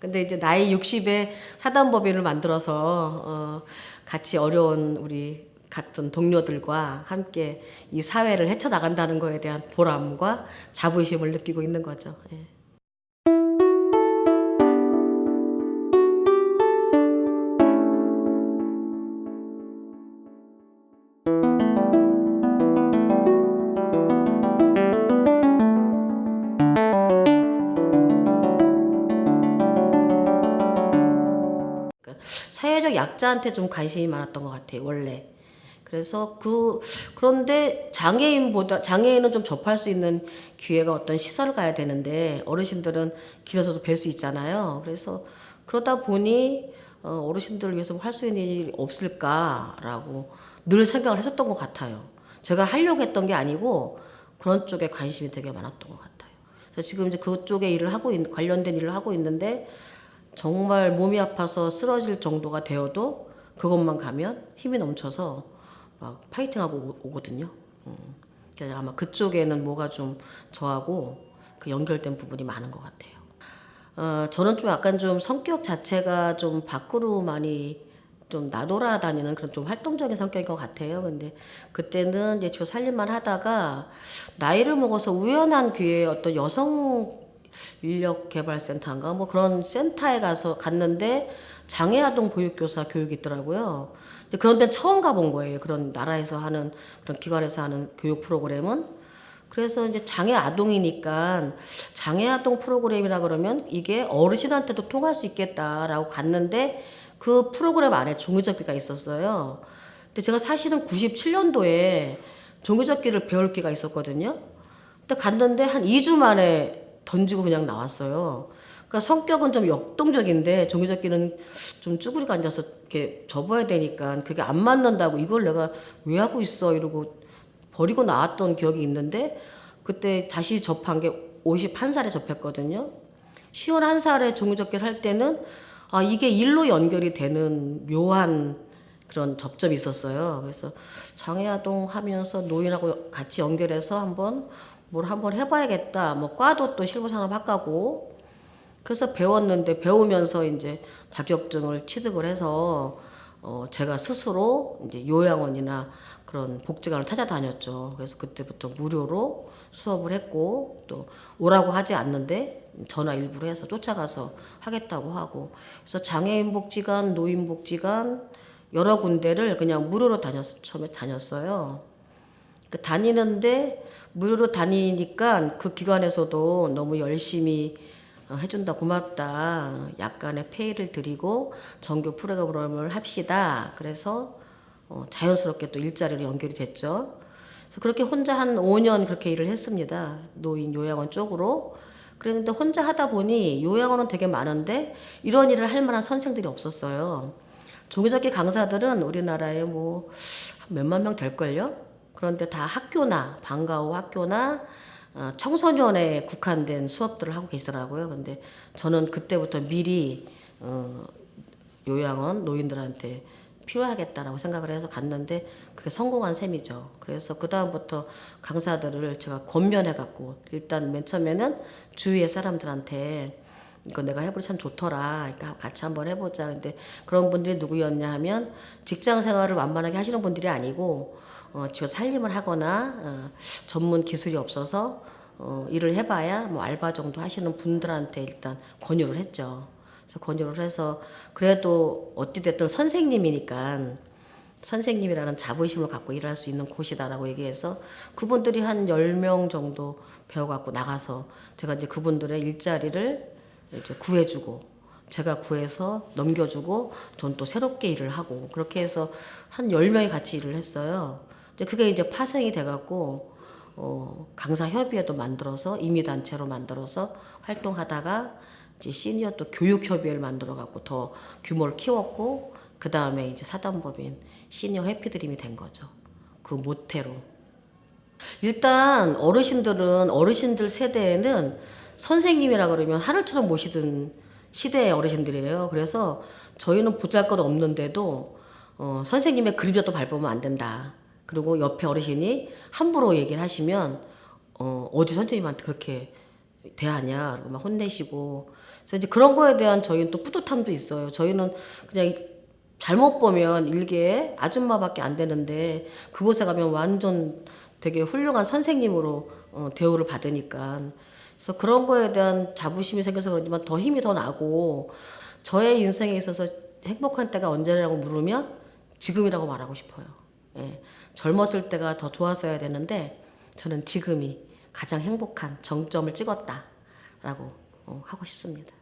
근데 이제 나이 60에 사단법인을 만들어서 어, 같이 어려운 우리 같은 동료들과 함께 이 사회를 헤쳐나간다는 거에 대한 보람과 자부심을 느끼고 있는 거죠. 예. 사회적 약자한테 좀 관심이 많았던 것 같아요, 원래. 그래서 그, 그런데 장애인보다, 장애인은 좀 접할 수 있는 기회가 어떤 시설을 가야 되는데 어르신들은 길에서도 뵐 수 있잖아요. 그래서 그러다 보니 어, 어르신들을 위해서 할 수 있는 일이 없을까라고 늘 생각을 했었던 것 같아요. 제가 하려고 했던 게 아니고 그런 쪽에 관심이 되게 많았던 것 같아요. 그래서 지금 이제 그쪽에 일을 하고 있, 관련된 일을 하고 있는데 정말 몸이 아파서 쓰러질 정도가 되어도 그것만 가면 힘이 넘쳐서 막 파이팅하고 오- 오거든요. 음. 아마 그쪽에는 뭐가 좀 저하고 그 연결된 부분이 많은 것 같아요. 어, 저는 좀 약간 좀 성격 자체가 좀 밖으로 많이 좀 나돌아다니는 그런 좀 활동적인 성격인 것 같아요. 근데 그때는 이제 저 살림만 하다가 나이를 먹어서 우연한 기회에 어떤 여성 인력개발센터인가 뭐 그런 센터에 가서 갔는데 장애아동 보육교사 교육이 있더라고요. 그런 데 처음 가본 거예요. 그런 나라에서 하는 그런 기관에서 하는 교육 프로그램은. 그래서 이제 장애 아동이니까 장애 아동 프로그램이라 그러면 이게 어르신한테도 통할 수 있겠다라고 갔는데 그 프로그램 안에 종이접기가 있었어요. 근데 제가 사실은 97년도에 종이접기를 배울 기가 있었거든요. 근데 갔는데 한 2주 만에 던지고 그냥 나왔어요. 그러니까 성격은 좀 역동적인데 종이접기는 좀 쭈그리고 앉아서 이렇게 접어야 되니까 그게 안 맞는다고 이걸 내가 왜 하고 있어 이러고 버리고 나왔던 기억이 있는데 그때 다시 접한 게 51살에 접했거든요. 51살에 종이접기를 할 때는 아 이게 일로 연결이 되는 묘한 그런 접점이 있었어요. 그래서 장애아동 하면서 노인하고 같이 연결해서 한번 뭘 한번 해봐야겠다. 뭐 과도 또 실무산업학과고 그래서 배웠는데 배우면서 이제 자격증을 취득을 해서 어 제가 스스로 이제 요양원이나 그런 복지관을 찾아다녔죠. 그래서 그때부터 무료로 수업을 했고 또 오라고 하지 않는데 전화 일부러 해서 쫓아가서 하겠다고 하고 그래서 장애인 복지관, 노인 복지관 여러 군데를 그냥 무료로 다녔 처음에 다녔어요. 그 다니는데 무료로 다니니까 그 기관에서도 너무 열심히 어, 해준다 고맙다. 약간의 페이를 드리고 정규 프로그램을 합시다. 그래서 어, 자연스럽게 또 일자리로 연결이 됐죠. 그래서 그렇게 혼자 한 5년 그렇게 일을 했습니다. 노인 요양원 쪽으로. 그랬는데 혼자 하다 보니 요양원은 되게 많은데 이런 일을 할 만한 선생들이 없었어요. 종이접기 강사들은 우리나라에 뭐 몇만 명 될걸요 그런데 다 학교나 방과 후 학교나 어, 청소년에 국한된 수업들을 하고 계시더라고요. 근데 저는 그때부터 미리 어, 요양원 노인들한테 필요하겠다라고 생각을 해서 갔는데 그게 성공한 셈이죠. 그래서 그 다음부터 강사들을 제가 권면해 갖고 일단 맨 처음에는 주위의 사람들한테 이거 내가 해보니 참 좋더라. 그러니까 같이 한번 해보자. 근데 그런 분들이 누구였냐 하면 직장 생활을 완만하게 하시는 분들이 아니고 어, 저 살림을 하거나 어, 전문 기술이 없어서 어, 일을 해봐야 뭐 알바 정도 하시는 분들한테 일단 권유를 했죠. 그래서 권유를 해서 그래도 어찌됐든 선생님이니까 선생님이라는 자부심을 갖고 일할 수 있는 곳이다라고 얘기해서 그분들이 한 10명 정도 배워갖고 나가서 제가 이제 그분들의 일자리를 이제 구해주고 제가 구해서 넘겨주고 전 또 새롭게 일을 하고 그렇게 해서 한 10명이 같이 일을 했어요. 이제 그게 이제 파생이 돼갖고 어, 강사 협의회도 만들어서 임의 단체로 만들어서 활동하다가 이제 시니어 또 교육 협의회를 만들어 갖고 더 규모를 키웠고 그 다음에 이제 사단법인 시니어 해피드림이 된 거죠. 그 모태로. 일단 어르신들은 어르신들 세대에는 선생님이라 그러면 하늘처럼 모시던 시대의 어르신들이에요. 그래서 저희는 보잘 것 없는데도 어, 선생님의 그림자도 밟으면 안 된다. 그리고 옆에 어르신이 함부로 얘기를 하시면 어, 어디 선생님한테 그렇게 대하냐 그러고 막 혼내시고 그래서 이제 그런 거에 대한 저희는 또 뿌듯함도 있어요. 저희는 그냥 잘못 보면 일개의 아줌마밖에 안 되는데 그곳에 가면 완전 되게 훌륭한 선생님으로 어, 대우를 받으니까 그래서 그런 거에 대한 자부심이 생겨서 그런지만 더 힘이 더 나고 저의 인생에 있어서 행복한 때가 언제라고 물으면 지금이라고 말하고 싶어요. 예. 젊었을 때가 더 좋았어야 되는데 저는 지금이 가장 행복한 정점을 찍었다라고 어, 하고 싶습니다.